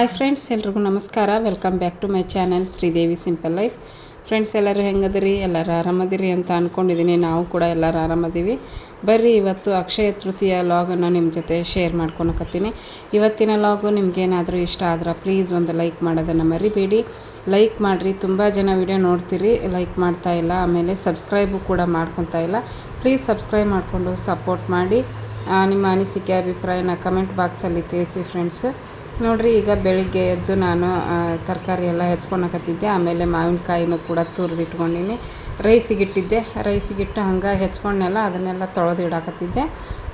Hi friends, ಎಲ್ರಿಗೂ ನಮಸ್ಕಾರ. Welcome back to my channel Sridevi simple life. Friends, ಎಲ್ಲರೂ ಹೆಂಗದಿರಿ? ಎಲ್ಲರೂ ಆರಾಮದಿರಿ ಅಂತ ಅಂದ್ಕೊಂಡಿದ್ದೀನಿ ನಾವು ಕೂಡ ಎಲ್ಲರೂ ಆರಾಮದೀವಿ. ಬರ್ರಿ, ಇವತ್ತು ಅಕ್ಷಯ ತೃತೀಯ ಲಾಗನ್ನು ನಿಮ್ಮ ಜೊತೆ ಶೇರ್ ಮಾಡ್ಕೊಳಕತ್ತೀನಿ. ಇವತ್ತಿನ ಲಾಗು ನಿಮಗೇನಾದರೂ ಇಷ್ಟ ಆದ್ರೆ ಪ್ಲೀಸ್ ಒಂದು ಲೈಕ್ ಮಾಡೋದನ್ನು ಮರಿಬೇಡಿ. ಲೈಕ್ ಮಾಡಿರಿ. ತುಂಬ ಜನ ವಿಡಿಯೋ ನೋಡ್ತೀರಿ, ಲೈಕ್ ಮಾಡ್ತಾ ಇಲ್ಲ. ಆಮೇಲೆ ಸಬ್ಸ್ಕ್ರೈಬು ಕೂಡ ಮಾಡ್ಕೊತಾ ಇಲ್ಲ. ಪ್ಲೀಸ್ ಸಬ್ಸ್ಕ್ರೈಬ್ ಮಾಡಿಕೊಂಡು ಸಪೋರ್ಟ್ ಮಾಡಿ. ನಿಮ್ಮ ಅನಿಸಿಕೆ, ಅಭಿಪ್ರಾಯನ ಕಮೆಂಟ್ ಬಾಕ್ಸಲ್ಲಿ ತಿಳಿಸಿ ಫ್ರೆಂಡ್ಸ್. ನೋಡಿರಿ, ಈಗ ಬೆಳಿಗ್ಗೆ ಎದ್ದು ನಾನು ತರಕಾರಿ ಎಲ್ಲ ಹೆಚ್ಕೊಳಕತ್ತಿದ್ದೆ. ಆಮೇಲೆ ಮಾವಿನಕಾಯಿನೂ ಕೂಡ ತುರಿದಿಟ್ಕೊಂಡಿನಿ. ರೈಸಿಗಿಟ್ಟಿದ್ದೆ ರೈಸಿಗಿಟ್ಟು ಹಂಗೆ ಹೆಚ್ಕೊಂಡೆಲ್ಲ ಅದನ್ನೆಲ್ಲ ತೊಳೆದು ಇಡಾಕತ್ತಿದ್ದೆ.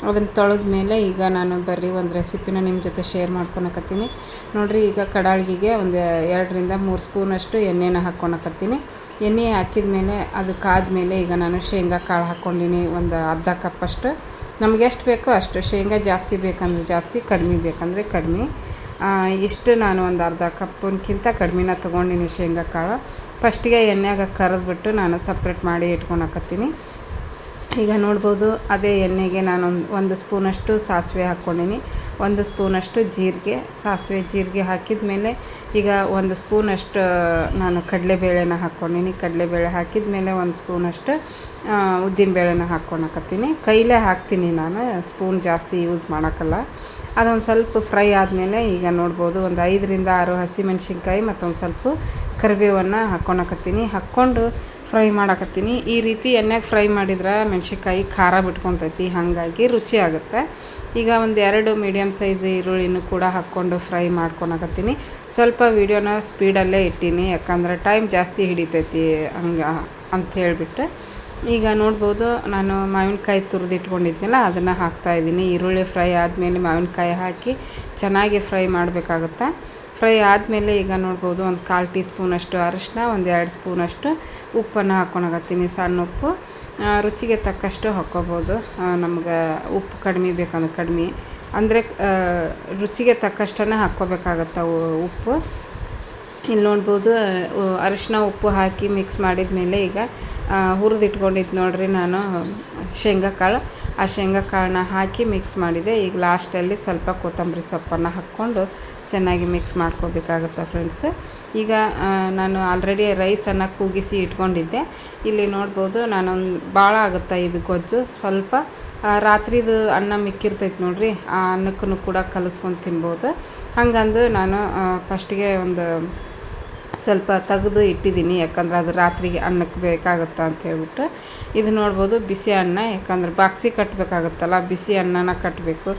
ಅದನ್ನು ತೊಳೆದ ಮೇಲೆ ಈಗ ನಾನು ಬರ್ರಿ ಒಂದು ರೆಸಿಪಿನ ನಿಮ್ಮ ಜೊತೆ ಶೇರ್ ಮಾಡ್ಕೊಳಕತ್ತೀನಿ. ನೋಡಿರಿ, ಈಗ ಕಡಾಳ್ಗಿಗೆ ಒಂದು ಎರಡರಿಂದ ಮೂರು ಸ್ಪೂನಷ್ಟು ಎಣ್ಣೆನ ಹಾಕ್ಕೊಳಕತ್ತೀನಿ. ಎಣ್ಣೆ ಹಾಕಿದ ಮೇಲೆ ಅದು ಕಾದ್ಮೇಲೆ ಈಗ ನಾನು ಶೇಂಗಾ ಕಾಳು ಹಾಕ್ಕೊಂಡಿನಿ, ಒಂದು ಅರ್ಧ ಕಪ್ಪಷ್ಟು. ನಮ್ಗೆ ಎಷ್ಟು ಬೇಕೋ ಅಷ್ಟು. ಶೇಂಗಾ ಜಾಸ್ತಿ ಬೇಕಂದ್ರೆ ಜಾಸ್ತಿ, ಕಡಿಮೆ ಬೇಕಂದರೆ ಕಡಿಮೆ. ಇಷ್ಟು ನಾನು ಒಂದು ಅರ್ಧ ಕಪ್ಪನ್ಕಿಂತ ಕಡಿಮೆನ ತೊಗೊಂಡಿನಿ ಶೇಂಗಾ ಕಾಳು ಫಸ್ಟಿಗೆ ಎಣ್ಣೆಯಾಗ ಕರೆದ್ಬಿಟ್ಟು ನಾನು ಸಪ್ರೇಟ್ ಮಾಡಿ ಇಟ್ಕೊಳಕತ್ತೀನಿ. ಈಗ ನೋಡ್ಬೋದು, ಅದೇ ಎಣ್ಣೆಗೆ ನಾನು ಒಂದು ಸ್ಪೂನಷ್ಟು ಸಾಸಿವೆ ಹಾಕ್ಕೊಂಡಿನಿ. ಒಂದು ಸ್ಪೂನಷ್ಟು ಜೀರಿಗೆ, ಸಾಸಿವೆ ಜೀರಿಗೆ ಹಾಕಿದ ಮೇಲೆ ಈಗ ಒಂದು ಸ್ಪೂನಷ್ಟು, ನಾನು ಕಡಲೆಬೇಳೆನ ಹಾಕ್ಕೊಂಡಿನಿ. ಕಡಲೆಬೇಳೆ ಹಾಕಿದ ಮೇಲೆ ಒಂದು ಸ್ಪೂನಷ್ಟು ಉದ್ದಿನಬೇಳೆನ ಹಾಕ್ಕೊಳಕತ್ತೀನಿ. ಕೈಲೇ ಹಾಕ್ತೀನಿ ನಾನು, ಸ್ಪೂನ್ ಜಾಸ್ತಿ ಯೂಸ್ ಮಾಡೋಕ್ಕಲ್ಲ ಅದೊಂದು ಸ್ವಲ್ಪ ಫ್ರೈ ಆದಮೇಲೆ ಈಗ ನೋಡ್ಬೋದು, ಒಂದು ಐದರಿಂದ ಆರು ಹಸಿಮೆಣ್ಸಿನ್ಕಾಯಿ ಮತ್ತೊಂದು ಸ್ವಲ್ಪ ಕರಿಬೇವನ್ನು ಹಾಕ್ಕೊಳಕತ್ತೀನಿ. ಹಾಕ್ಕೊಂಡು ಫ್ರೈ ಮಾಡಕತ್ತೀನಿ. ಈ ರೀತಿ ಎಣ್ಣೆಗೆ ಫ್ರೈ ಮಾಡಿದ್ರೆ ಮೆಣ್ಸಿನ್ಕಾಯಿ ಖಾರ ಬಿಟ್ಕೊತೈತಿ, ಹಾಗಾಗಿ ರುಚಿ ಆಗುತ್ತೆ. ಈಗ ಒಂದು ಎರಡು ಮೀಡಿಯಮ್ ಸೈಜ್ ಈರುಳ್ಳಿನೂ ಕೂಡ ಹಾಕ್ಕೊಂಡು ಫ್ರೈ ಮಾಡ್ಕೊಳಕತ್ತೀನಿ. ಸ್ವಲ್ಪ ವೀಡಿಯೋನ ಸ್ಪೀಡಲ್ಲೇ ಇಟ್ಟೀನಿ, ಯಾಕಂದ್ರೆ ಟೈಮ್ ಜಾಸ್ತಿ ಹಿಡಿತೈತಿ ಹಂಗೆ ಅಂತ ಹೇಳಿಬಿಟ್ಟು. ಈಗ ನೋಡ್ಬೋದು, ನಾನು ಮಾವಿನಕಾಯಿ ತುರಿದಿಟ್ಕೊಂಡಿದ್ನಲ್ಲ, ಅದನ್ನು ಹಾಕ್ತಾಯಿದ್ದೀನಿ ಈರುಳ್ಳಿ ಫ್ರೈ ಆದಮೇಲೆ ಮಾವಿನಕಾಯಿ ಹಾಕಿ ಚೆನ್ನಾಗಿ ಫ್ರೈ ಮಾಡಬೇಕಾಗುತ್ತೆ. ಫ್ರೈ ಆದಮೇಲೆ ಈಗ ನೋಡ್ಬೋದು ಒಂದು ಕಾಲು ಟೀ ಸ್ಪೂನಷ್ಟು ಅರಿಶಿನ ಒಂದು ಎರಡು ಸ್ಪೂನಷ್ಟು ಉಪ್ಪನ್ನು ಹಾಕ್ಕೊಳಕತ್ತೀನಿ. ಸಣ್ಣ ಉಪ್ಪು. ರುಚಿಗೆ ತಕ್ಕಷ್ಟು ಹಾಕ್ಕೋಬೋದು. ನಮ್ಗೆ ಉಪ್ಪು ಕಡಿಮೆ ಬೇಕಂದ್ರೆ ಕಡಿಮೆ. ಅಂದರೆ ರುಚಿಗೆ ತಕ್ಕಷ್ಟನ್ನು ಹಾಕ್ಕೋಬೇಕಾಗತ್ತೆ ಉಪ್ಪು. ಇಲ್ಲಿ ನೋಡ್ಬೋದು ಅರಿಶಿನ ಉಪ್ಪು ಹಾಕಿ ಮಿಕ್ಸ್ ಮಾಡಿದ ಮೇಲೆ ಈಗ ಹುರಿದಿಟ್ಕೊಂಡಿದ್ದು ನೋಡ್ರಿ ನಾನು ಶೇಂಗಾಕಾಳು. ಆ ಶೇಂಗಾಕಾಳನ್ನ ಹಾಕಿ ಮಿಕ್ಸ್ ಮಾಡಿದೆ. ಈಗ ಲಾಸ್ಟಲ್ಲಿ ಸ್ವಲ್ಪ ಕೊತ್ತಂಬರಿ ಸೊಪ್ಪನ್ನು ಹಾಕ್ಕೊಂಡು ಚೆನ್ನಾಗಿ ಮಿಕ್ಸ್ ಮಾಡ್ಕೋಬೇಕಾಗುತ್ತೆ ಫ್ರೆಂಡ್ಸ್ ಈಗ ನಾನು ಆಲ್ರೆಡಿ ರೈಸನ್ನು ಕೂಗಿಸಿ ಇಟ್ಕೊಂಡಿದ್ದೆ. ಇಲ್ಲಿ ನೋಡ್ಬೋದು ನಾನೊಂದು ಭಾಳ ಆಗುತ್ತೆ ಇದು ಗೊಜ್ಜು. ಸ್ವಲ್ಪ ರಾತ್ರಿದು ಅನ್ನ ಮಿಕ್ಕಿರ್ತೈತೆ ನೋಡಿರಿ. ಆ ಅನ್ನಕ್ಕೂ ಕೂಡ ಕಲಸ್ಕೊಂಡು ತಿನ್ಬೋದು. ಹಾಗಂದು ನಾನು ಫಸ್ಟಿಗೆ ಒಂದು ಸ್ವಲ್ಪ ತೆಗೆದು ಇಟ್ಟಿದ್ದೀನಿ, ಯಾಕಂದ್ರೆ ಅದು ರಾತ್ರಿಗೆ ಅನ್ನಕ್ಕೆ ಬೇಕಾಗುತ್ತೆ ಅಂತ ಹೇಳ್ಬಿಟ್ಟು. ಇದು ನೋಡ್ಬೋದು ಬಿಸಿ ಅನ್ನ, ಯಾಕಂದ್ರೆ ಬಾಕ್ಸಿಗೆ ಕಟ್ಟಬೇಕಾಗುತ್ತಲ್ಲ ಬಿಸಿ ಅನ್ನನ ಕಟ್ಟಬೇಕು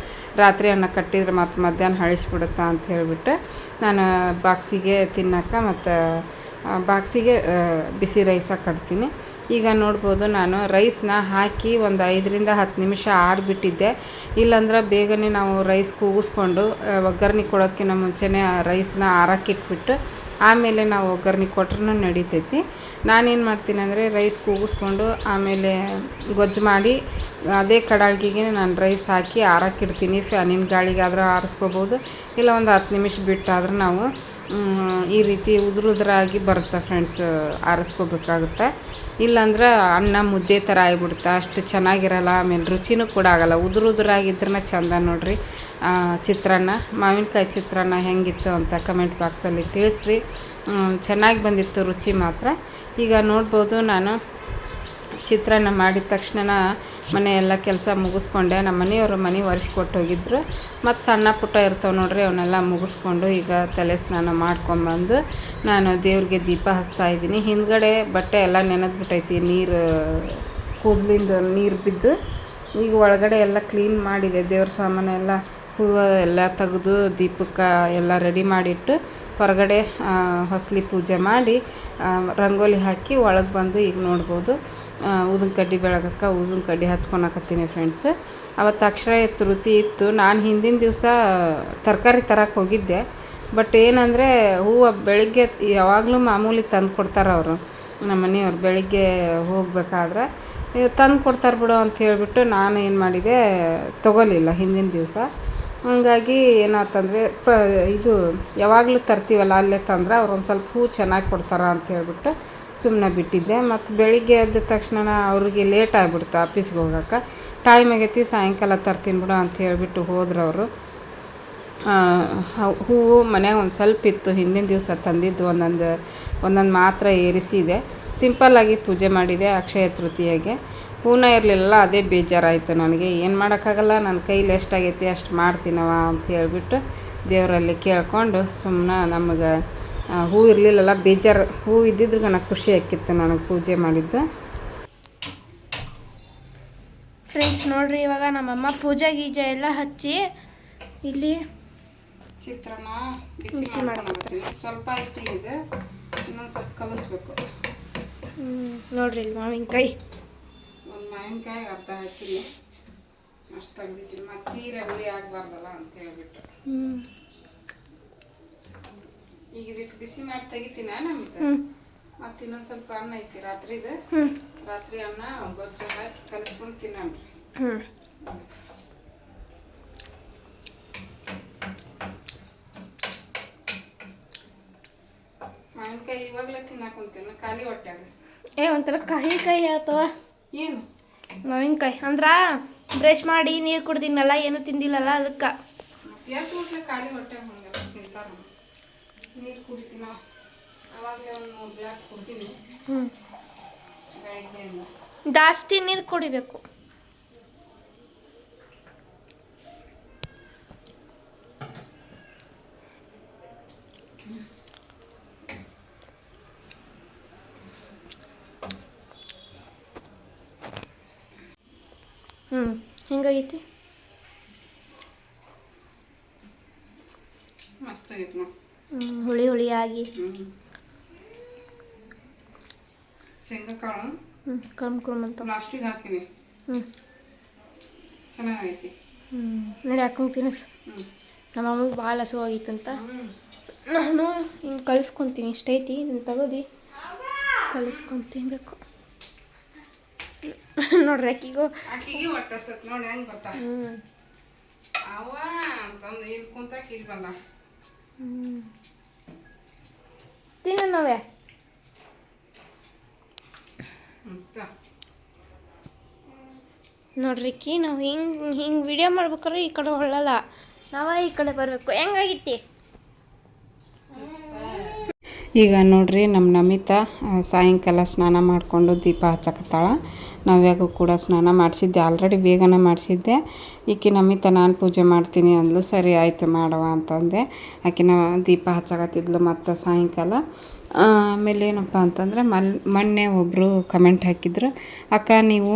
ರಾತ್ರಿ ಅನ್ನ ಕಟ್ಟಿದ್ರೆ ಮತ್ತು ಮಧ್ಯಾಹ್ನ ಹಳಿಸ್ಬಿಡುತ್ತಾ ಅಂತ ಹೇಳಿಬಿಟ್ಟು ನಾನು ಬಾಕ್ಸಿಗೆ ತಿನ್ನಕ್ಕೆ ಮತ್ತು ಬಾಕ್ಸಿಗೆ ಬಿಸಿ ರೈಸ ಕಟ್ತೀನಿ. ಈಗ ನೋಡ್ಬೋದು ನಾನು ರೈಸ್ನ ಹಾಕಿ ಒಂದು ಐದರಿಂದ ಹತ್ತು ನಿಮಿಷ ಆರಿಬಿಟ್ಟಿದ್ದೆ. ಇಲ್ಲಾಂದ್ರೆ ಬೇಗನೆ ನಾವು ರೈಸ್ ಕೂಗಿಸ್ಕೊಂಡು ಒಗ್ಗರಣೆ ಕೊಡೋದಕ್ಕಿಂತ ಮುಂಚೆನೇ ರೈಸ್ನ ಆರಕ್ಕಿಟ್ಬಿಟ್ಟು ಆಮೇಲೆ ನಾವು ಒಗ್ಗರಣೆ ಕೊಟ್ರೂ ನಡಿತೈತಿ. ನಾನೇನು ಮಾಡ್ತೀನಿ ಅಂದರೆ ರೈಸ್ ಕೂಗಿಸ್ಕೊಂಡು ಆಮೇಲೆ ಗೊಜ್ಜು ಮಾಡಿ, ಅದೇ ಕಡಾಳ್ಗಿಗೆ ನಾನು ರೈಸ್ ಹಾಕಿ ಆರಕ್ಕಿಡ್ತೀನಿ. ಫ್ಯಾನಿನ ಗಾಳಿಗಾದ್ರೆ ಆರಿಸ್ಕೋಬೋದು. ಇಲ್ಲ ಒಂದು ಹತ್ತು ನಿಮಿಷ ಬಿಟ್ಟಾದ್ರೆ ನಾವು ಈ ರೀತಿ ಉದುರು ಉದುರಾಗಿ ಬರುತ್ತೆ ಫ್ರೆಂಡ್ಸ್ ಆರಿಸ್ಕೋಬೇಕಾಗುತ್ತೆ. ಇಲ್ಲಾಂದ್ರೆ ಅನ್ನ ಮುದ್ದೆ ಥರ ಆಗಿಬಿಡುತ್ತೆ, ಅಷ್ಟು ಚೆನ್ನಾಗಿರಲ್ಲ, ಆಮೇಲೆ ರುಚಿನೂ ಕೂಡ ಆಗಲ್ಲ. ಉದುರು ಉದುರಾಗಿದ್ರನ್ನ ಚಂದ ನೋಡಿರಿ. ಚಿತ್ರಾನ್ನ, ಮಾವಿನಕಾಯಿ ಚಿತ್ರಾನ್ನ ಹೆಂಗಿತ್ತು ಅಂತ ಕಮೆಂಟ್ ಬಾಕ್ಸಲ್ಲಿ ತಿಳಿಸ್ರಿ. ಚೆನ್ನಾಗಿ ಬಂದಿತ್ತು ರುಚಿ ಮಾತ್ರ. ಈಗ ನೋಡ್ಬೋದು ನಾನು ಚಿತ್ರಾನ್ನ ಮಾಡಿದ ತಕ್ಷಣ ಮನೆ ಎಲ್ಲ ಕೆಲಸ ಮುಗಿಸ್ಕೊಂಡೆ. ನಮ್ಮ ಮನೆಯವರು ಮನೆ ಒರೆಸ್ಕೊಟ್ಟು ಹೋಗಿದ್ರು ಮತ್ತು ಸಣ್ಣ ಪುಟ್ಟ ಇರ್ತಾವೆ ನೋಡ್ರಿ ಅವನ್ನೆಲ್ಲ ಮುಗಿಸ್ಕೊಂಡು ಈಗ ತಲೆ ಸ್ನಾನ ಮಾಡ್ಕೊಂಬಂದು ನಾನು ದೇವ್ರಿಗೆ ದೀಪ ಹಚ್ತಾ ಇದ್ದೀನಿ. ಹಿಂದ್ಗಡೆ ಬಟ್ಟೆ ಎಲ್ಲ ನೆನೆದ್ಬಿಟ್ಟೈತಿ. ನೀರು, ಕೂದಲಿಂದ ನೀರು ಬಿದ್ದು ಈಗ ಒಳಗಡೆ ಎಲ್ಲ ಕ್ಲೀನ್ ಮಾಡಿದೆ. ದೇವ್ರ ಸಾಮಾನು ಎಲ್ಲ ಹೂವು ಎಲ್ಲ ತೆಗೆದು ದೀಪಕ್ಕೆ ಎಲ್ಲ ರೆಡಿ ಮಾಡಿಟ್ಟು ಹೊರಗಡೆ ಹೊಸಲಿ ಪೂಜೆ ಮಾಡಿ ರಂಗೋಲಿ ಹಾಕಿ ಒಳಗೆ ಬಂದು ಈಗ ನೋಡ್ಬೋದು. ಊದಿನ ಕಡ್ಡಿ ಬೆಳಗಕ್ಕೆ ಊದಿನ ಕಡ್ಡಿ ಹಚ್ಕೊಳಕತ್ತೀನಿ ಫ್ರೆಂಡ್ಸ್ ಅವತ್ತು ಅಕ್ಷರ ತೃತಿ ಇತ್ತು. ನಾನು ಹಿಂದಿನ ದಿವಸ ತರಕಾರಿ ತರಕ್ಕೆ ಹೋಗಿದ್ದೆ. ಬಟ್ ಏನಂದರೆ ಹೂವು ಬೆಳಿಗ್ಗೆ ಯಾವಾಗಲೂ ಮಾಮೂಲಿ ತಂದು ಕೊಡ್ತಾರೆ ಅವರು. ನಮ್ಮ ಮನೆಯವ್ರು ಬೆಳಿಗ್ಗೆ ಹೋಗಬೇಕಾದ್ರೆ ತಂದು ಕೊಡ್ತಾರೆ ಬಿಡು ಅಂತ ಹೇಳಿಬಿಟ್ಟು ನಾನು ಏನು ಮಾಡಿದೆ, ತೊಗೊಲಿಲ್ಲ ಹಿಂದಿನ ದಿವಸ. ಹಂಗಾಗಿ ಏನಾತಂದರೆ ಪ, ಇದು ಯಾವಾಗಲೂ ತರ್ತೀವಲ್ಲ, ಅಲ್ಲೇ ತಂದ್ರೆ ಅವ್ರು ಒಂದು ಸ್ವಲ್ಪ ಹೂ ಚೆನ್ನಾಗಿ ಕೊಡ್ತಾರ ಅಂತ ಹೇಳ್ಬಿಟ್ಟು ಸುಮ್ಮನೆ ಬಿಟ್ಟಿದ್ದೆ. ಮತ್ತು ಬೆಳಿಗ್ಗೆ ಎದ್ದ ತಕ್ಷಣ ಅವ್ರಿಗೆ ಲೇಟ್ ಆಗಿಬಿಡ್ತು ಆಫೀಸ್ಗೆ ಹೋಗೋಕೆ. ಟೈಮ್ ಆಗೈತಿ, ಸಾಯಂಕಾಲ ತರ್ತೀನಿ ಬಿಡು ಅಂತ ಹೇಳಿಬಿಟ್ಟು ಹೋದ್ರು ಅವರು. ಹೂವು ಮನ್ಯಾಗ ಒಂದು ಸ್ವಲ್ಪ ಇತ್ತು, ಹಿಂದಿನ ದಿವಸ ತಂದಿದ್ದು ಒಂದೊಂದು ಒಂದೊಂದು ಮಾತ್ರ ಏರಿಸಿದೆ. ಸಿಂಪಲ್ಲಾಗಿ ಪೂಜೆ ಮಾಡಿದೆ ಅಕ್ಷಯ ತೃತೀಯಗೆ. ಹೂನ ಇರಲಿಲ್ಲ ಅದೇ ಬೇಜಾರಾಯಿತು ನನಗೆ. ಏನು ಮಾಡೋಕ್ಕಾಗಲ್ಲ ನನ್ನ ಕೈಲಿ ಎಷ್ಟಾಗೈತಿ ಅಷ್ಟು ಮಾಡ್ತೀನವ ಅಂತ ಹೇಳಿಬಿಟ್ಟು ದೇವರಲ್ಲಿ ಕೇಳಿಕೊಂಡು ಸುಮ್ಮನೆ ನಮಗೆ ಹೂ ಇರಲಿಲ್ಲಲ್ಲ ಬೇಜಾರು ಹೂ ಇದ್ದಿದ್ರೆ ನನಗೆ ಖುಷಿ ಆಕ್ಕಿತ್ತು ನನಗೆ ಪೂಜೆ ಮಾಡಿದ್ದು. ಫ್ರೆಂಡ್ಸ್ ನೋಡ್ರಿ ಇವಾಗ ನಮ್ಮಮ್ಮ ಪೂಜೆ ಗೀಜ ಎಲ್ಲ ಹಚ್ಚಿ ಇಲ್ಲಿ ಚಿತ್ರಾನ್ನ ಬಿಸಿ ಬಿಸಿ ಸ್ವಲ್ಪ ಐತಿ ಇದು ಇನ್ನೊಂದು ಸ್ವಲ್ಪ ಕಲಿಸ್ಬೇಕು. ನೋಡ್ರಿ ಇಲ್ಲಿ ಮಾವಿನಕಾಯಿ. ಒಂದು ಮಾವಿನಕಾಯಿ ಅರ್ಧ ಹಾಕಿಲ್ಲ ಅಷ್ಟು ತೆಗ್ದಿಟ್ಟು ಮತ್ತೆ ತೀರ ಹುಳಿ ಆಗಬಾರ್ದಲ್ಲ ಅಂತ ಹೇಳ್ಬಿಟ್ಟು ಈಗ ಇದಕ್ಕೆ ಬಿಸಿ ಮಾಡಿ ತೆಗಿತೀನ ನಮ್ದು? ಮತ್ತೆ ಇನ್ನೊಂದು ಸ್ವಲ್ಪ ಅನ್ನ ಐತಿ ರಾತ್ರಿದು. ರಾತ್ರಿ ಅನ್ನ ಗೊಜ್ಜು ಹಾಕಿ ಕಲಿಸ್ಕೊಂಡು ತಿನ್ನಣ್ರಿ ಮಾವಿನಕಾಯಿ ಇವಾಗಲೇ ತಿನ್ನಕ್ಕೆ ಕುಂತೀನಿ? ಖಾಲಿ ಹೊಟ್ಯಾಗ ಏ ಒಂಥರ ಕಹಿ ಕಹಿ ಆತವ. ಏನು? ಮಾವಿನಕಾಯಿ. ಅಂದ್ರ ಬ್ರಷ್ ಮಾಡಿ ನೀರು ಕುಡ್ದಿನಲ್ಲ ಏನು ತಿಂದಿಲ್ಲಲ್ಲ ಅದಕ್ಕೆ ಖಾಲಿ ಹೊಟ್ಟೆ ಹಂಗೆಲ್ಲ ತಿಂತಾರ ನೀರು ಕುಡಿತೀನ? ಅವಾಗಲೇ ಒಂದು ಮೂರು ಗ್ಲಾಸ್ ಕುಡ್ತೀನಿ. ಹ್ಞೂ ಬೆಳಗ್ಗೆಯಿಂದ. ಜಾಸ್ತಿ ನೀರು ಕುಡಿಬೇಕು ಹ್ಞೂ ಹೆಂಗಾಗೈತಿ ಹುಳಿ ಹುಳಿ ಹುಳಿಯಾಗಿ. ಹ್ಞೂ ಶೇಂಗಾ ಕಾಳು. ಲಾಸ್ಟಿಗೆ ಹಾಕಿನಿ. ಹ್ಞೂ ಚೆನ್ನಾಗೈತಿ. ಹ್ಞೂ ನೋಡಿ ಹಾಕೊಂಡು ತಿನ್ನಿಸ್ ಹ್ಞೂ ನಮ್ಮ ಅಮ್ಮಗೆ ಭಾಳ ಹಸುವಾಗಿತ್ತಂತ ನಾನು ಹಿಂಗೆ ಕಳಿಸ್ಕೊತೀನಿ ಇಷ್ಟೈತಿ ನೀನು ತೆಗೆದು. ಕಲಿಸ್ಕೊಂಡು ತಿನ್ಬೇಕು ನೋಡ್ರಿ ಅಕ್ಕಿಗೂ ಅಕ್ಕಿಗೆ ಹೊಟ್ಟೆ ಸುತ್ತ ನೋಡಿ ಹೆಂಗ್ ಬರ್ತಾ ಅವ ಅಂತಂದು ಇಲ್ಲಿ ಕುಂತಾಕ ಇಲ್ಲಿ ಬಂದ ತಿನ್ನು ನಾವೇ ನೋಡ್ರಿ ಕಿ ನಾವು ಹಿಂಗೆ ಹಿಂಗೆ ವಿಡಿಯೋ ಮಾಡ್ಬೇಕಾದ್ರೆ ಈ ಕಡೆ ಹೊಳ್ಳಲ್ಲ ನಾವ ಈ ಕಡೆ ಬರಬೇಕು ಹೆಂಗಾಗಿತ್ತಿ ಈಗ ನೋಡ್ರಿ ನಮ್ಮ ನಮಿತಾ ಸಾಯಂಕಾಲ ಸ್ನಾನ ಮಾಡಿಕೊಂಡು ದೀಪ ಹಚ್ಚಕತ್ತಾಳ. ನಾವ್ಯಾಗೂ ಕೂಡ ಸ್ನಾನ ಮಾಡಿಸಿದ್ದೆ, ಆಲ್ರೆಡಿ ಬೇಗನೆ ಮಾಡಿಸಿದ್ದೆ. ಈಕೆ ನಮಿತಾ, ನಾನು ಪೂಜೆ ಮಾಡ್ತೀನಿ ಅಂದ್ಲು, ಸರಿ ಆಯಿತು ಮಾಡುವ ಅಂತಂದೆ. ಆಕಿನ ದೀಪ ಹಚ್ಚಕತ್ತಿದ್ಲು ಮತ್ತು ಸಾಯಂಕಾಲ. ಆಮೇಲೆ ಏನಪ್ಪ ಅಂತಂದ್ರೆ ಮಲ್, ಮೊನ್ನೆ ಒಬ್ಬರು ಕಮೆಂಟ್ ಹಾಕಿದ್ರು, ಅಕ್ಕ ನೀವು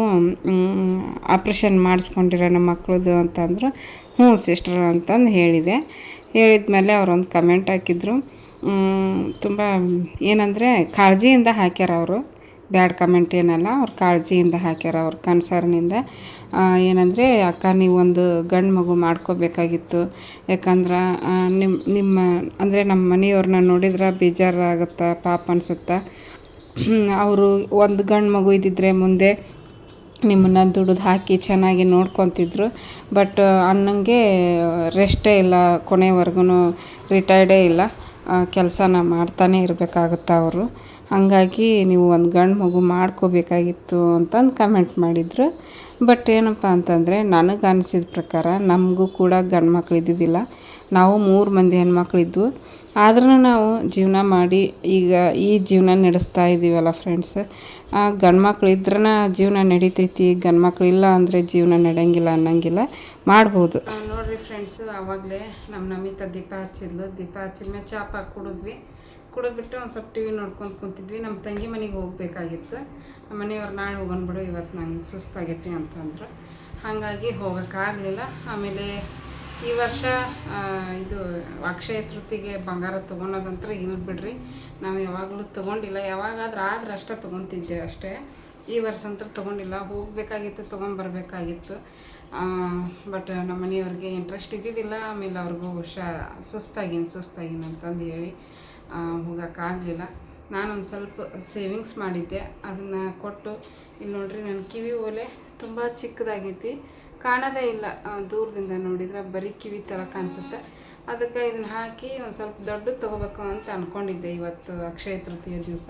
ಆಪ್ರೇಷನ್ ಮಾಡಿಸ್ಕೊಂಡಿರೋ ನಮ್ಮ ಮಕ್ಕಳದು ಅಂತಂದ್ರು, ಹ್ಞೂ ಸಿಸ್ಟರ್ ಅಂತಂದು ಹೇಳಿದೆ. ಹೇಳಿದ್ಮೇಲೆ ಅವರೊಂದು ಕಮೆಂಟ್ ಹಾಕಿದ್ರು. ತುಂಬ, ಏನಂದರೆ ಕಾಳಜಿಯಿಂದ ಹಾಕ್ಯಾರ ಅವರು. ಬ್ಯಾಡ್ ಕಮೆಂಟ್ ಏನಲ್ಲ, ಅವ್ರು ಕಾಳಜಿಯಿಂದ ಹಾಕ್ಯಾರ ಅವ್ರ ಕನ್ಸರ್ನಿಂದ. ಏನಂದರೆ, ಅಕ್ಕ, ನೀವು ಒಂದು ಗಂಡು ಮಗು ಮಾಡ್ಕೋಬೇಕಾಗಿತ್ತು. ಯಾಕಂದ್ರೆ ನಿಮ್ಮ ನಿಮ್ಮ, ಅಂದರೆ ನಮ್ಮ ಮನೆಯವ್ರನ್ನ ನೋಡಿದ್ರೆ ಬೇಜಾರಾಗುತ್ತೆ ಪಾಪ ಅನಿಸುತ್ತೆ? ಅವರು ಒಂದು ಗಂಡು ಮಗು ಇದ್ದಿದ್ರೆ ಮುಂದೆ ನಿಮ್ಮನ್ನು ದುಡಿದು ಹಾಕಿ ಚೆನ್ನಾಗಿ ನೋಡ್ಕೊತಿದ್ರು. ಬಟ್ ಅನ್ನಂಗೆ ರೆಸ್ಟೇ ಇಲ್ಲ ಕೊನೆವರೆಗೂ ರಿಟೈರ್ಡೇ ಇಲ್ಲ. ಕೆಲಸನ ಮಾಡ್ತಾನೆ ಇರಬೇಕಾಗುತ್ತೆ ಅವರು. ಹಾಗಾಗಿ ನೀವು ಒಂದು ಗಂಡು ಮಗು ಮಾಡ್ಕೋಬೇಕಾಗಿತ್ತು ಅಂತಂದು ಕಮೆಂಟ್ ಮಾಡಿದರು. ಬಟ್ ಏನಪ್ಪ ಅಂತಂದರೆ ನನಗೆ ಅನಿಸಿದ ಪ್ರಕಾರ ನಮಗೂ ಕೂಡ ಗಂಡು ಮಕ್ಳು ಇದ್ದಿದ್ದಿಲ್ಲ. ನಾವು ಮೂರು ಮಂದಿ ಹೆಣ್ಮಕ್ಳಿದ್ವು. ಆದ್ರೂ ನಾವು ಜೀವನ ಮಾಡಿ ಈಗ ಈ ಜೀವನ ನಡೆಸ್ತಾ ಇದ್ದೀವಲ್ಲ ಫ್ರೆಂಡ್ಸ್ ಗಂಡು ಮಕ್ಳು ಜೀವನ ನಡಿತೈತಿ ಗಂಡು ಮಕ್ಳು ಇಲ್ಲ ಅಂದರೆ ಜೀವನ ನಡೆಯಂಗಿಲ್ಲ ಅನ್ನಂಗಿಲ್ಲ. ಮಾಡ್ಬೋದು. ನೋಡ್ರಿ ಫ್ರೆಂಡ್ಸು ಆವಾಗಲೇ ನಮ್ಮ ನಮಿತಾ ದೀಪ ಹಚ್ಚಿದ್ಲು. ದೀಪ ಹಚ್ಚಿದ್ಮೇಲೆ ಚಾಪ ಕುಡಿದ್ವಿ. ಕುಡಿದ್ಬಿಟ್ಟು ಒಂದು ಸ್ವಲ್ಪ ಟಿ ವಿ ನೋಡ್ಕೊಂಡು ಕುಂತಿದ್ವಿ. ನಮ್ಮ ತಂಗಿ ಮನೆಗೆ ಹೋಗ್ಬೇಕಾಗಿತ್ತು. ನಮ್ಮ ಮನೆಯವ್ರು, ನಾಳೆ ಹೋಗೋಣ ಇವತ್ತು ನಂಗೆ ಸುಸ್ತಾಗೈತಿ ಅಂತಂದ್ರು. ಹಾಗಾಗಿ ಹೋಗೋಕ್ಕಾಗಲಿಲ್ಲ. ಆಮೇಲೆ ಈ ವರ್ಷ ಇದು ಅಕ್ಷಯ ತೃಪ್ತಿಗೆ ಬಂಗಾರ ತೊಗೊಳೋದಂತ್ರ ಇಲ್ಲ ಬಿಡ್ರಿ. ನಾವು ಯಾವಾಗಲೂ ತೊಗೊಂಡಿಲ್ಲ. ಯಾವಾಗಾದ್ರೂ ಆದ್ರೆ ಅಷ್ಟೇ ತೊಗೊತಿದ್ದೆ ಅಷ್ಟೇ. ಈ ವರ್ಷ ಅಂತೂ ತೊಗೊಂಡಿಲ್ಲ. ಹೋಗಬೇಕಾಗಿತ್ತು, ತೊಗೊಂಬರ್ಬೇಕಾಗಿತ್ತು. ಬಟ್ ನಮ್ಮ ಮನೆಯವ್ರಿಗೆ ಇಂಟ್ರೆಸ್ಟ್ ಇದ್ದಿದ್ದಿಲ್ಲ. ಆಮೇಲೆ ಅವ್ರಿಗೂ ಹುಷಾ ಸುಸ್ತಾಗಿನ ಸುಸ್ತಾಗಿನ ಅಂತಂದು ಹೇಳಿ ಹೋಗೋಕ್ಕಾಗಲಿಲ್ಲ ನಾನೊಂದು ಸ್ವಲ್ಪ ಸೇವಿಂಗ್ಸ್ ಮಾಡಿದ್ದೆ. ಅದನ್ನು ಕೊಟ್ಟು ಇಲ್ಲಿ ನೋಡ್ರಿ ನನ್ನ ಕಿವಿ ಓಲೆ ತುಂಬ ಚಿಕ್ಕದಾಗೈತಿ. ಕಾಣೋದೇ ಇಲ್ಲ ದೂರದಿಂದ ನೋಡಿದ್ರೆ ಬರೀ ಕಿವಿ ಥರ ಕಾಣಿಸುತ್ತೆ. ಅದಕ್ಕೆ ಇದನ್ನ ಹಾಕಿ ಒಂದು ಸ್ವಲ್ಪ ದೊಡ್ಡದು ತೊಗೋಬೇಕು ಅಂತ ಅಂದ್ಕೊಂಡಿದ್ದೆ ಇವತ್ತು ಅಕ್ಷಯ ತೃತೀಯ ದಿವಸ.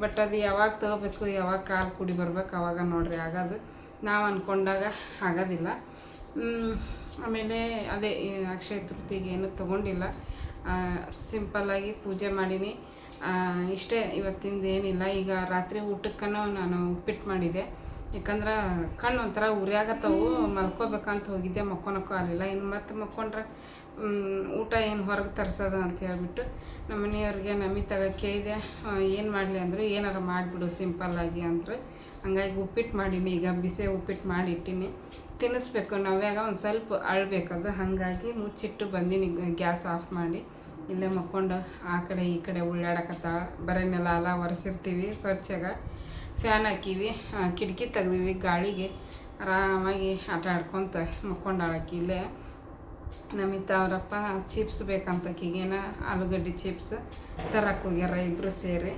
ಬಟ್ ಅದು ಯಾವಾಗ ತೊಗೋಬೇಕು, ಯಾವಾಗ ಕಾಲು ಕುಡಿ ಬರ್ಬೇಕು, ಅವಾಗ ನೋಡ್ರಿ ಆಗೋದು ನಾವು ಅಂದ್ಕೊಂಡಾಗ ಆಗೋದಿಲ್ಲ. ಆಮೇಲೆ ಅದೇ ಅಕ್ಷಯ ತೃತಿಗೆ ಏನು ತೊಗೊಂಡಿಲ್ಲ. ಸಿಂಪಲ್ಲಾಗಿ ಪೂಜೆ ಮಾಡೀನಿ. ಇಷ್ಟೇ, ಇವತ್ತಿಂದ ಏನಿಲ್ಲ. ಈಗ ರಾತ್ರಿ ಊಟಕ್ಕೂ ನಾನು ಉಪ್ಪಿಟ್ಟು ಮಾಡಿದೆ ಯಾಕಂದ್ರೆ ಕಣ್ಣು ಒಂಥರ ಉರಿಯಾಗತ್ತವು ಮಲ್ಕೋಬೇಕಂತ ಹೋಗಿದ್ದೆ ಮಕ್ಕೊಳಕ್ಕೂ ಆಗಲಿಲ್ಲ. ಇನ್ನು ಮತ್ತೆ ಮಕ್ಕೊಂಡ್ರೆ ಊಟ ಏನು ಹೊರಗೆ ತರಿಸೋದು ಅಂತ ಹೇಳ್ಬಿಟ್ಟು ನಮ್ಮ ಮನೆಯವ್ರಿಗೆ ನಮಗೆ ತಗೋಕ್ಕೆ ಇದೆ ಏನು ಮಾಡಲಿ ಅಂದರು, ಏನಾರ ಮಾಡಿಬಿಡು ಸಿಂಪಲ್ಲಾಗಿ ಅಂದರು. ಹಂಗಾಗಿ ಉಪ್ಪಿಟ್ಟು ಮಾಡೀನಿ, ಈಗ ಬಿಸಿ ಉಪ್ಪಿಟ್ಟು ಮಾಡಿ ಇಟ್ಟೀನಿ ತಿನ್ನಿಸ್ಬೇಕು, ನಾವ್ಯಾಗ ಒಂದು ಸ್ವಲ್ಪ ಅಳ್ಬೇಕದು ಹಾಗಾಗಿ ಮುಚ್ಚಿಟ್ಟು ಬಂದೀನಿ, ಗ್ಯಾಸ್ ಆಫ್ ಮಾಡಿ. ಇಲ್ಲೇ ಮಕ್ಕೊಂಡು ಆ ಕಡೆ ಈ ಕಡೆ ಉಳ್ಳಾಡಕತ್ತಾಳ ಬರೀನೆಲ್ಲ ನೆಲ ಎಲ್ಲ ಒರೆಸಿರ್ತೀವಿ ಸ್ವಚ್ಛಾಗ. ಫ್ಯಾನ್ ಹಾಕೀವಿ ಕಿಟಕಿ ತೆಗ್ದೀವಿ ಗಾಳಿಗೆ. ಆರಾಮಾಗಿ ಆಟ ಆಡ್ಕೊತ ಮಕ್ಕೊಂಡಾಳಕ್ಕಿ ಇಲ್ಲೇ. ನಮಿತಾ ಅವರಪ್ಪ ಚಿಪ್ಸ್ ಬೇಕಂತ ಆಕಿಗೇನ ಆಲೂಗಡ್ಡೆ ಚಿಪ್ಸ್ ತರಕ್ಕೆ ಹೋಗ್ಯಾರ ಇಬ್ಬರು ಸೇರಿ.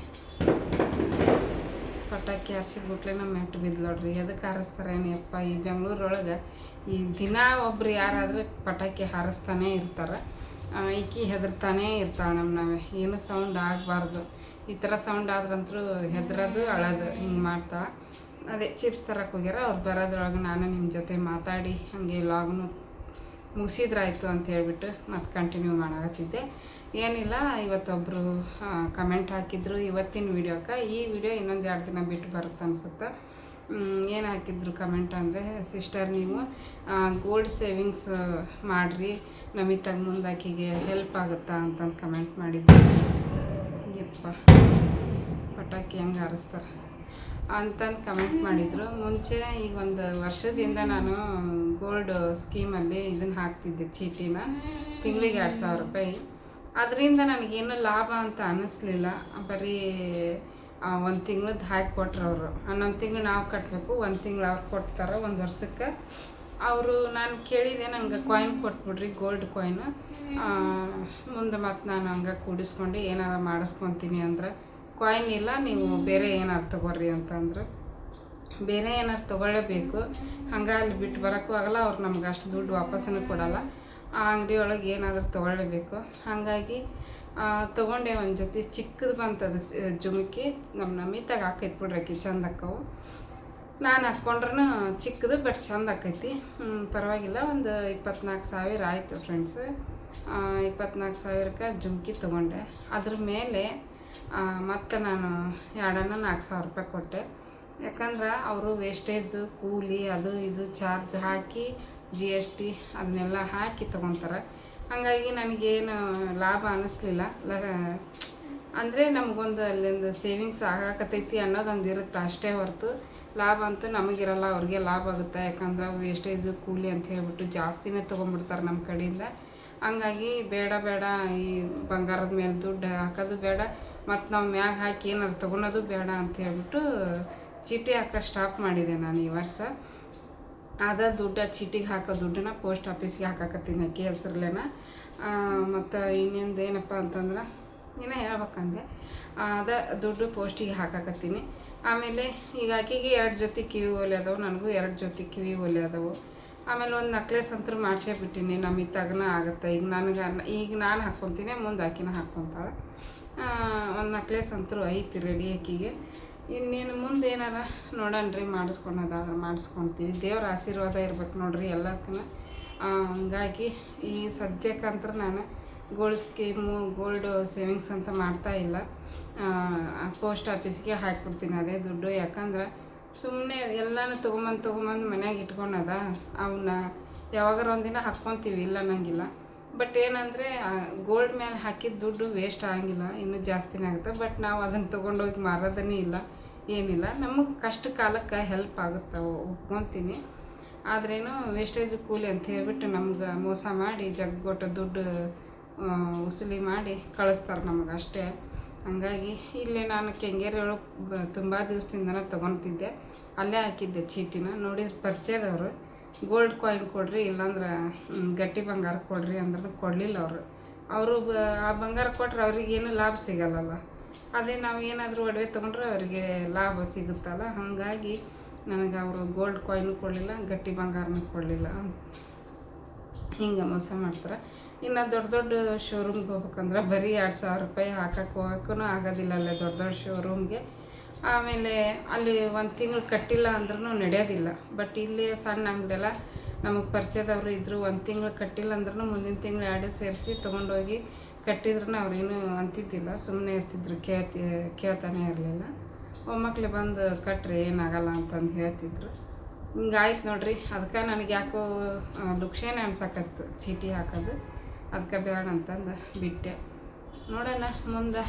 ಪಟಾಕಿ ಹಾರಿಸಿಬಿಟ್ಲೆ ನಮ್ಮ ಮೆಟ್ಟು ಬಿದ್ದು ನೋಡ್ರಿ ಎದಕ್ಕೆ ಹಾರಿಸ್ತಾರೇನಪ್ಪ ಈ ಬೆಂಗಳೂರೊಳಗೆ ಈ ದಿನ ಒಬ್ರು ಯಾರಾದರೂ ಪಟಾಕಿ ಹಾರಿಸ್ತಾನೇ ಇರ್ತಾರೆ. ಈಕಿ ಹೆದರ್ತಾನೇ ಇರ್ತಾಳೆ ನಮ್ಮ ನಾವೇ. ಏನು ಸೌಂಡ್ ಆಗಬಾರ್ದು. ಈ ಥರ ಸೌಂಡ್ ಆದ್ರಂತೂ ಹೆದ್ರದು, ಅಳೋದು, ಹಿಂಗೆ ಮಾಡ್ತಾ. ಅದೇ ಚಿಪ್ಸ್ ತರಕ್ಕೆ ಹೋಗ್ಯಾರ, ಅವ್ರು ಬರೋದ್ರೊಳಗೆ ನಾನು ನಿಮ್ಮ ಜೊತೆ ಮಾತಾಡಿ ಹಾಗೆ ಲಾಗ್ನು ಮುಗಿಸಿದ್ರಾಯ್ತು ಅಂತ ಹೇಳಿಬಿಟ್ಟು ಮತ್ತೆ ಕಂಟಿನ್ಯೂ ಮಾಡಾಕತ್ತಿದ್ದೆ. ಏನಿಲ್ಲ ಇವತ್ತೊಬ್ಬರು ಕಮೆಂಟ್ ಹಾಕಿದ್ರು ಇವತ್ತಿನ ವಿಡಿಯೋಕ್ಕೆ ಈ ವಿಡಿಯೋ ಇನ್ನೊಂದು ಎರಡು ದಿನ ಬಿಟ್ಟು ಬರುತ್ತೆ ಅನ್ಸುತ್ತೆ. ಏನು ಹಾಕಿದ್ರು ಕಮೆಂಟ್ ಅಂದರೆ ಸಿಸ್ಟರ್ ನೀವು ಗೋಲ್ಡ್ ಸೇವಿಂಗ್ಸ್ ಮಾಡಿರಿ. ನಮಿತಾಗ ಮುಂದೆ ಆಕಿಗೆ ಹೆಲ್ಪ್ ಆಗುತ್ತಾ ಅಂತಂದು ಕಮೆಂಟ್ ಮಾಡಿದ್ರು. ಪಟಾಕಿ ಹೆಂಗೆ ಹಾರಿಸ್ತಾರೆ ಅಂತಂದು ಕಮೆಂಟ್ ಮಾಡಿದರು ಮುಂಚೆ ಈಗ ಒಂದು ವರ್ಷದಿಂದ ನಾನು ಗೋಲ್ಡ್ ಸ್ಕೀಮಲ್ಲಿ ಇದನ್ನು ಹಾಕ್ತಿದ್ದೆ ಚೀಟಿನ ತಿಂಗಳಿಗೆ ಎರಡು ಸಾವಿರ ರೂಪಾಯಿ ಅದರಿಂದ ನನಗೇನು ಲಾಭ ಅಂತ ಅನ್ನಿಸ್ಲಿಲ್ಲ ಬರೀ ಒಂದು ತಿಂಗ್ಳದ್ದು ಹಾಕಿ ಕೊಟ್ರು ಅವರು ಹನ್ನೊಂದು ತಿಂಗಳು ನಾವು ಕಟ್ಟಬೇಕು ಒಂದು ತಿಂಗಳು ಅವ್ರು ಕೊಡ್ತಾರೆ ಒಂದು ವರ್ಷಕ್ಕೆ ಅವರು ನಾನು ಕೇಳಿದೆ, ನಂಗೆ ಕಾಯಿನ್ ಕೊಟ್ಬಿಡ್ರಿ ಗೋಲ್ಡ್ ಕಾಯಿನ್ ಮುಂದೆ ಮತ್ತು ನಾನು ಹಂಗೆ ಕೂಡಿಸ್ಕೊಂಡು, ಏನಾರ ಮಾಡಿಸ್ಕೊತೀನಿ ಅಂದ್ರೆ ಕಾಯಿನ್ ಇಲ್ಲ, ನೀವು ಬೇರೆ ಏನಾರು ತಗೋರಿ ಅಂತಂದ್ರೆ, ಬೇರೆ ಏನಾರು ತೊಗೊಳ್ಳೇಬೇಕು. ಹಂಗೆ ಅಲ್ಲಿ ಬಿಟ್ಟು ಬರೋಕ್ಕೂ ಆಗಲ್ಲ, ಅವ್ರು ನಮ್ಗೆ ಅಷ್ಟು ದುಡ್ಡು ವಾಪಸ್ಸನ್ನು ಕೊಡಲ್ಲ. ಆ ಅಂಗಡಿಯೊಳಗೆ ಏನಾದರೂ ತೊಗೊಳ್ಳೇಬೇಕು. ಹಾಗಾಗಿ ತೊಗೊಂಡೆ ಒಂದು ಜೊತೆ ಚಿಕ್ಕದು ಬಂತದು ಜುಮುಕಿ ನಮ್ಮ ನಮಿತಾಗ ಹಾಕೈತೆ ಬಿಡ್ರಕ್ಕಿ ಚಂದ ಅಕ್ಕವು ನಾನು ಹಾಕ್ಕೊಂಡ್ರೂ ಚಿಕ್ಕದು ಬಟ್ ಚಂದ ಆಕೈತಿ. ಪರವಾಗಿಲ್ಲ, ಒಂದು ಇಪ್ಪತ್ನಾಲ್ಕು ಸಾವಿರ ಆಯಿತು ಫ್ರೆಂಡ್ಸ್ ಇಪ್ಪತ್ನಾಲ್ಕು ಸಾವಿರಕ್ಕೆ ಜುಮ್ಕಿ ತೊಗೊಂಡೆ. ಅದ್ರ ಮೇಲೆ ಮತ್ತೆ ನಾನು ಎರಡನ್ನ ನಾಲ್ಕು ಸಾವಿರ ರೂಪಾಯಿ ಕೊಟ್ಟೆ. ಯಾಕಂದ್ರೆ ಅವರು ವೇಸ್ಟೇಜು ಕೂಲಿ, ಅದು ಇದು ಚಾರ್ಜ್ ಹಾಕಿ ಜಿ ಎಸ್ ಟಿ ಅದನ್ನೆಲ್ಲ ಹಾಕಿ ತೊಗೊತಾರೆ. ಹಾಗಾಗಿ ನನಗೇನು ಲಾಭ ಅನ್ನಿಸ್ಲಿಲ್ಲ ಲ, ಅಂದರೆ ನಮಗೊಂದು ಅಲ್ಲಿಂದ ಸೇವಿಂಗ್ಸ್ ಆಗಾಕತೈತಿ ಅನ್ನೋದೊಂದು ಇರುತ್ತೆ ಅಷ್ಟೇ ಹೊರತು. ಲಾಭ ಅಂತೂ ನಮಗಿರಲ್ಲ, ಅವ್ರಿಗೆ ಲಾಭ ಆಗುತ್ತೆ. ಯಾಕಂದ್ರೆ ವೇಸ್ಟೇಜು ಕೂಲಿ ಅಂತ ಹೇಳ್ಬಿಟ್ಟು ಜಾಸ್ತಿನೇ ತೊಗೊಂಡ್ಬಿಡ್ತಾರೆ ನಮ್ಮ ಕಡೆಯಿಂದ. ಹಂಗಾಗಿ ಬೇಡ ಬೇಡ, ಈ ಬಂಗಾರದ ಮೇಲೆ ದುಡ್ಡು ಹಾಕೋದು ಬೇಡ. ಮತ್ತು ನಾವು ಮ್ಯಾಗ ಹಾಕಿ ಏನಾರು ತೊಗೊಳೋದು ಬೇಡ ಅಂತ ಹೇಳ್ಬಿಟ್ಟು ಚೀಟಿ ಹಾಕೋ ಸ್ಟಾಪ್ ಮಾಡಿದೆ ನಾನು ಈ ವರ್ಷ. ಅದ ದುಡ್ಡು, ಚೀಟಿಗೆ ಹಾಕೋ ದುಡ್ಡನ್ನ ಪೋಸ್ಟ್ ಆಫೀಸ್ಗೆ ಹಾಕಾಕತ್ತೀನಿ ಅಕ್ಕಿ ಹೆಸ್ರಲ್ಲೇನ. ಮತ್ತು ಇನ್ನೊಂದು ಏನಪ್ಪ ಅಂತಂದ್ರೆ, ಇನ್ನೂ ಹೇಳ್ಬೇಕಂದೆ. ಅದ ದುಡ್ಡು ಪೋಸ್ಟಿಗೆ ಹಾಕಾಕತ್ತೀನಿ. ಆಮೇಲೆ ಈಗ ಆಕೆಗೆ ಎರಡು ಜೊತೆ ಕಿವಿ ಒಲೆ ಅದಾವು, ನನಗೂ ಎರಡು ಜೊತೆ ಕಿವಿ ಒಲೆ ಅದಾವು. ಆಮೇಲೆ ಒಂದು ನಕ್ಲೆಸ್ ಅಂತೂ ಮಾಡಿಸೇ ಬಿಟ್ಟಿನಿ ನಮ್ಮ ಇತ್ತಾಗನ ಆಗುತ್ತೆ. ಈಗ ನನಗೆ ಈಗ ನಾನು ಹಾಕ್ಕೊತೀನಿ ಮುಂದೆ ಆಕಿನ ಹಾಕ್ಕೊತಾಳೆ ಒಂದು ನಕ್ಲೆಸ್ ಅಂತೂ ಐತಿ ರೆಡಿ ಆಕಿಗೆ ಇನ್ನೇನು ಮುಂದೆ ಏನಾರ ನೋಡಣ್ರಿ ಮಾಡಿಸ್ಕೊಳೋದಾದ್ರೆ ಮಾಡಿಸ್ಕೊತೀವಿ. ದೇವ್ರ ಆಶೀರ್ವಾದ ಇರ್ಬೇಕು ನೋಡ್ರಿ ಎಲ್ಲದಕ್ಕೂ ಹಂಗಾಗಿ ಈ ಸದ್ಯಕ್ಕಂತ್ರ ನಾನು ಗೋಲ್ಡ್ ಸ್ಕೀಮು ಗೋಲ್ಡ್ ಸೇವಿಂಗ್ಸ್ ಅಂತ ಮಾಡ್ತಾ ಇಲ್ಲ. ಪೋಸ್ಟ್ ಆಫೀಸ್ಗೆ ಹಾಕಿಬಿಡ್ತೀನಿ ಅದೇ ದುಡ್ಡು. ಯಾಕಂದ್ರೆ ಸುಮ್ಮನೆ ಎಲ್ಲನೂ ತೊಗೊಂಬಂದು ತೊಗೊಂಬಂದು ಮನ್ಯಾಗ ಇಟ್ಕೊಂಡದ. ಅವನ್ನ ಯಾವಾಗಾರ ಒಂದಿನ ಹಾಕ್ಕೊತೀವಿ, ಇಲ್ಲ ಅನ್ನಂಗಿಲ್ಲ. ಬಟ್ ಏನಂದರೆ ಗೋಲ್ಡ್ ಮೇಲೆ ಹಾಕಿದ ದುಡ್ಡು ವೇಸ್ಟ್ ಆಗಂಗಿಲ್ಲ, ಇನ್ನೂ ಜಾಸ್ತಿನೇ ಆಗುತ್ತೆ. ಬಟ್ ನಾವು ಅದನ್ನು ತೊಗೊಂಡೋಗಿ ಮಾರೋದನ್ನೇ ಇಲ್ಲ, ಏನಿಲ್ಲ. ನಮಗೆ ಕಷ್ಟ ಕಾಲಕ್ಕೆ ಹೆಲ್ಪ್ ಆಗುತ್ತೆ? ಒಪ್ಕೊತೀನಿ. ಆದ್ರೇನು ವೇಸ್ಟೇಜ್ ಕೂಲಿ ಅಂತ ಹೇಳ್ಬಿಟ್ಟು ನಮ್ಗೆ ಮೋಸ ಮಾಡಿ ಜಗ್ಗೊಟ್ಟ ದುಡ್ಡು ಉಸುಲಿ ಮಾಡಿ ಕಳಿಸ್ತಾರೆ ನಮಗೆ ಅಷ್ಟೇ. ಹಂಗಾಗಿ ಇಲ್ಲೇ ನಾನು ಕೆಂಗೇರಿ ಒಳಗೆ ತುಂಬ ದಿವಸದಿಂದನೇ ತೊಗೊತಿದ್ದೆ. ಅಲ್ಲೇ ಹಾಕಿದ್ದೆ ಚೀಟಿನ. ನೋಡಿ, ಪರಿಚಯದವರು. ಗೋಲ್ಡ್ ಕಾಯಿನ್ ಕೊಡ್ರಿ, ಇಲ್ಲಾಂದ್ರೆ ಗಟ್ಟಿ ಬಂಗಾರ ಕೊಡ್ರಿ ಅಂದ್ರೆ ಕೊಡಲಿಲ್ಲ ಅವರು. ಅವರು ಬ, ಆ ಬಂಗಾರ ಕೊಟ್ಟರೆ ಅವ್ರಿಗೇನು ಲಾಭ ಸಿಗಲ್ಲಲ್ಲ. ಅದೇ ನಾವು ಏನಾದರೂ ಒಡವೆ ತೊಗೊಂಡ್ರೆ ಅವರಿಗೆ ಲಾಭ ಸಿಗುತ್ತಲ್ಲ. ಹಾಗಾಗಿ ನನಗೆ ಅವರು ಗೋಲ್ಡ್ ಕಾಯಿನು ಕೊಡಲಿಲ್ಲ, ಗಟ್ಟಿ ಬಂಗಾರನೂ ಕೊಡಲಿಲ್ಲ. ಹಿಂಗೆ ಮೋಸ ಮಾಡ್ತಾರೆ. ಇನ್ನು ದೊಡ್ಡ ದೊಡ್ಡ ಶೋರೂಮ್ಗೆ ಹೋಗ್ಬೇಕಂದ್ರೆ ಬರೀ ಎರಡು ಸಾವಿರ ರೂಪಾಯಿ ಹಾಕಕ್ಕೆ ಹೋಗೋಕ್ಕೂ ಆಗೋದಿಲ್ಲ ಅಲ್ಲೇ ದೊಡ್ಡ ದೊಡ್ಡ ಶೋರೂಮ್ಗೆ ಆಮೇಲೆ ಅಲ್ಲಿ ಒಂದು ತಿಂಗಳು ಕಟ್ಟಿಲ್ಲ ಅಂದ್ರೂ ನಡೆಯೋದಿಲ್ಲ. ಬಟ್ ಇಲ್ಲಿ ಸಣ್ಣ ಅಂಗಡಿಯೆಲ್ಲ ನಮಗೆ ಪರಿಚಯದವರು ಇದ್ದರು ಒಂದು ತಿಂಗಳು ಕಟ್ಟಿಲ್ಲ ಅಂದ್ರೂ ಮುಂದಿನ ತಿಂಗಳು ಎರಡು ಸೇರಿಸಿ ತೊಗೊಂಡೋಗಿ ಕಟ್ಟಿದ್ರೂ ಅವ್ರೇನು ಅಂತಿದ್ದಿಲ್ಲ. ಸುಮ್ಮನೆ ಇರ್ತಿದ್ರು, ಕೇಳ್ತಿ, ಕೇಳ್ತಾನೆ ಇರಲಿಲ್ಲ. ಒಮ್ಮಕ್ಳು ಬಂದು ಕಟ್ಟ್ರಿ ಏನಾಗಲ್ಲ ಅಂತಂದು ಹೇಳ್ತಿದ್ರು. ಹಿಂಗಾಯ್ತು ನೋಡ್ರಿ. ಅದಕ್ಕೆ ನನಗೆ ಯಾಕೋ ಲುಕ್ಷೇನೆ ಅನ್ಸಕತ್ತು ಚೀಟಿ ಹಾಕೋದು. ಅದಕ್ಕೆ ಬೇಡ ಅಂತಂದು ಬಿಟ್ಟೆ. ನೋಡೋಣ, ಮುಂದೆ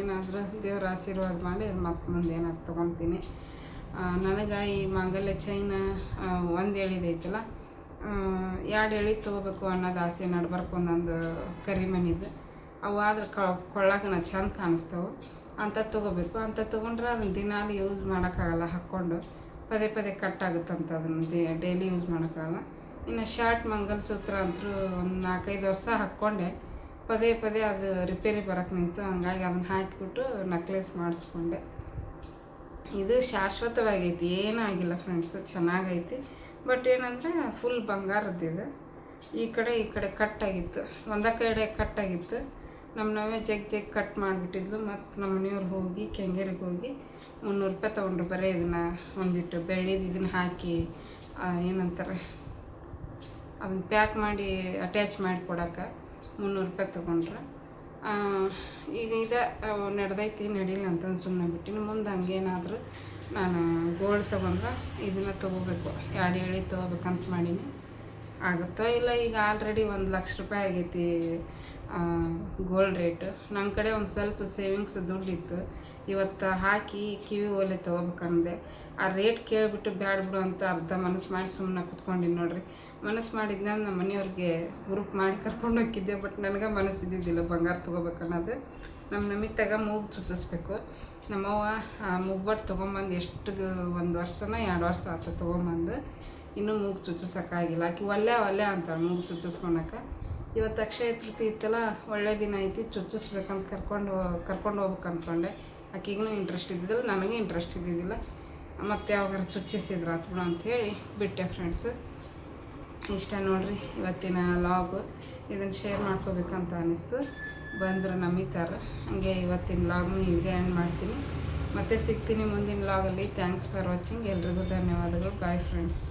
ಏನಾದರೂ ದೇವ್ರ ಆಶೀರ್ವಾದ ಮಾಡಿ ಮತ್ತೆ ಮುಂದೆ ಏನಾದ್ರು ತೊಗೊತೀನಿ. ನನಗೆ ಈ ಮಾಂಗಲ್ಯ ಚೈನ ಒಂದು ಎಳಿದೈತಲ್ಲ ಎರಡು ಎಳಿ ತೊಗೋಬೇಕು ಅನ್ನೋದು ಆಸೆ ನಡ್ಬಾರ್ಕು ಒಂದೊಂದು ಕರಿಮನಿದು ಅವು ಆದ್ರೆ ಕೊಳ್ಳಾಗ ನಾ ಚಂದ ಕಾಣಿಸ್ತವೆ. ಅಂತ ತೊಗೋಬೇಕು. ಅಂತ ತೊಗೊಂಡ್ರೆ ಅದನ್ನು ದಿನಾಲು ಯೂಸ್ ಮಾಡೋಕ್ಕಾಗಲ್ಲ, ಹಾಕ್ಕೊಂಡು. ಪದೇ ಪದೇ ಕಟ್ ಆಗುತ್ತಂತ ಅದನ್ನು ಡೈಲಿ ಯೂಸ್ ಮಾಡೋಕ್ಕಾಗಲ್ಲ. ಇನ್ನು ಶಾರ್ಟ್ ಮಂಗಲಸೂತ್ರ ಅಂತೂ ಒಂದು ನಾಲ್ಕೈದು ವರ್ಷ ಹಾಕ್ಕೊಂಡೆ. ಪದೇ ಪದೇ ಅದು ರಿಪೇರಿ ಬರೋಕ್ಕೆ ನಿಂತು ಹಂಗಾಗಿ ಅದನ್ನು ಹಾಕಿಬಿಟ್ಟು ನಕ್ಲೆಸ್ ಮಾಡಿಸ್ಕೊಂಡೆ. ಇದು ಶಾಶ್ವತವಾಗೈತಿ, ಏನೂ ಆಗಿಲ್ಲ ಫ್ರೆಂಡ್ಸು ಚೆನ್ನಾಗೈತಿ. ಬಟ್ ಏನಂದರೆ ಫುಲ್ ಬಂಗಾರದ್ದಿದೆ. ಈ ಕಡೆ ಈ ಕಡೆ ಕಟ್ಟಾಗಿತ್ತು ಒಂದ ಕಡೆ ಕಟ್ಟಾಗಿತ್ತು ನಮ್ಮ ನಾವೇ ಜಗ್ ಜಗ್ ಕಟ್ ಮಾಡಿಬಿಟ್ಟಿದ್ಲು ಮತ್ತು ನಮ್ಮ ಮನೆಯವ್ರು ಹೋಗಿ ಕೆಂಗೇರಿಗೆ ಹೋಗಿ ಮುನ್ನೂರು ರೂಪಾಯಿ ತೊಗೊಂಡ್ರು ಬರೀ ಇದನ್ನು ಒಂದಿಟ್ಟು ಬೆಳ್ಳಿದು ಇದನ್ನು ಹಾಕಿ ಏನಂತಾರೆ, ಅದನ್ನು ಪ್ಯಾಕ್ ಮಾಡಿ ಅಟ್ಯಾಚ್ ಮಾಡಿ ಕೊಡೋಕೆ ಮುನ್ನೂರು ರೂಪಾಯಿ ತೊಗೊಂಡ್ರೆ. ಈಗ ಇದೆ ನಡೆದೈತಿ, ನಡೀಲಿ ಅಂತಂದು ಸುಮ್ಮನೆ ಬಿಟ್ಟಿನಿ. ಮುಂದೆ ಹಂಗೇನಾದರೂ ನಾನು ಗೋಲ್ಡ್ ತೊಗೊಂಡ್ರೆ ಇದನ್ನು ತೊಗೋಬೇಕು. ಎರಡು ಎಳೆ ತೊಗೋಬೇಕಂತ ಮಾಡೀನಿ. ಆಗುತ್ತೋ ಇಲ್ಲ, ಈಗ ಆಲ್ರೆಡಿ ಒಂದು ಲಕ್ಷ ರೂಪಾಯಿ ಆಗೈತಿ. ಗೋಲ್ಡ್ ರೇಟ್ ನನ್ನ ಕಡೆ ಒಂದು ಸ್ವಲ್ಪ ಸೇವಿಂಗ್ಸ್ ದುಡ್ಡಿತ್ತು. ಇವತ್ತು ಹಾಕಿ ಕಿವಿ ಓಲೆ ತೊಗೋಬೇಕಂದೆ. ಆ ರೇಟ್ ಕೇಳಿಬಿಟ್ಟು ಬ್ಯಾಡ ಬಿಡು ಅಂತ ಅರ್ಧ ಮನಸ್ಸು ಮಾಡಿ ಸುಮ್ಮನೆ ಕುತ್ಕೊಂಡಿನಿ ನೋಡ್ರಿ. ಮನಸ್ಸು ಮಾಡಿದ್ನ ನಮ್ಮ ಮನೆಯವ್ರಿಗೆ ಗ್ರೂಪ್ ಮಾಡಿ ಕರ್ಕೊಂಡು ಹೋಗಿದ್ದೆ ಬಟ್ ನನಗೆ ಮನಸ್ಸು ಇದ್ದಿದ್ದಿಲ್ಲ ಬಂಗಾರ ತೊಗೋಬೇಕನ್ನೋದು. ನಮ್ಮ ನಮಿತಾಗ ಮೂಗು ಚುಚ್ಚಿಸ್ಬೇಕು. ನಮ್ಮವ್ವ, ಆ ಮೂಗ್ಬಟ್ಟು ತೊಗೊಂಬಂದು ಎಷ್ಟು ಒಂದು ವರ್ಷನ ಎರಡು ವರ್ಷ ಆತ ತೊಗೊಂಬಂದು. ಇನ್ನೂ ಮೂಗು ಚುಚ್ಚಿಸೋಕ್ಕಾಗಿಲ್ಲ. ಆಕೆ ಒಲ್ಲೆ ಒಲ್ಲೆ ಅಂತ ಮೂಗು ಚುಚ್ಚಿಸ್ಕೊಳಕ್ಕೆ ಇವತ್ತು ಅಕ್ಷಯ ತೃತೀಯ ಇತ್ತಲ್ಲ, ಒಳ್ಳೆ ದಿನ ಐತಿ, ಚುಚ್ಚಿಸ್ಬೇಕಂತ ಕರ್ಕೊಂಡು ಕರ್ಕೊಂಡು ಹೋಗ್ಬೇಕು ಅಂದ್ಕೊಂಡೆ ಆಕಿಗೂ ಇಂಟ್ರೆಸ್ಟ್ ಇದ್ದಿದ್ದಿಲ್ಲ, ನನಗೆ ಇಂಟ್ರೆಸ್ಟ್ ಇದ್ದಿದ್ದಿಲ್ಲ. ಮತ್ತು ಯಾವಾಗಾರು ಚುಚ್ಚಿಸಿದ್ರು ಬಿಡು ಅಂಥೇಳಿ ಬಿಟ್ಟೆ ಫ್ರೆಂಡ್ಸ್ ಇಷ್ಟ ನೋಡ್ರಿ, ಇವತ್ತಿನ ಲಾಗು ಇದನ್ನು ಶೇರ್ ಮಾಡ್ಕೋಬೇಕಂತ ಅನ್ನಿಸ್ತು ಬಂದರು ನಮಿತಾರ. ಹಾಗೆ ಇವತ್ತಿನ ಲಾಗ್ನು ಈಗ ಏನು ಮಾಡ್ತೀನಿ. ಮತ್ತೆ ಸಿಗ್ತೀನಿ ಮುಂದಿನ ಲಾಗಲ್ಲಿ ಥ್ಯಾಂಕ್ಸ್ ಫಾರ್ ವಾಚಿಂಗ್ ಎಲ್ರಿಗೂ ಧನ್ಯವಾದಗಳು. Bye friends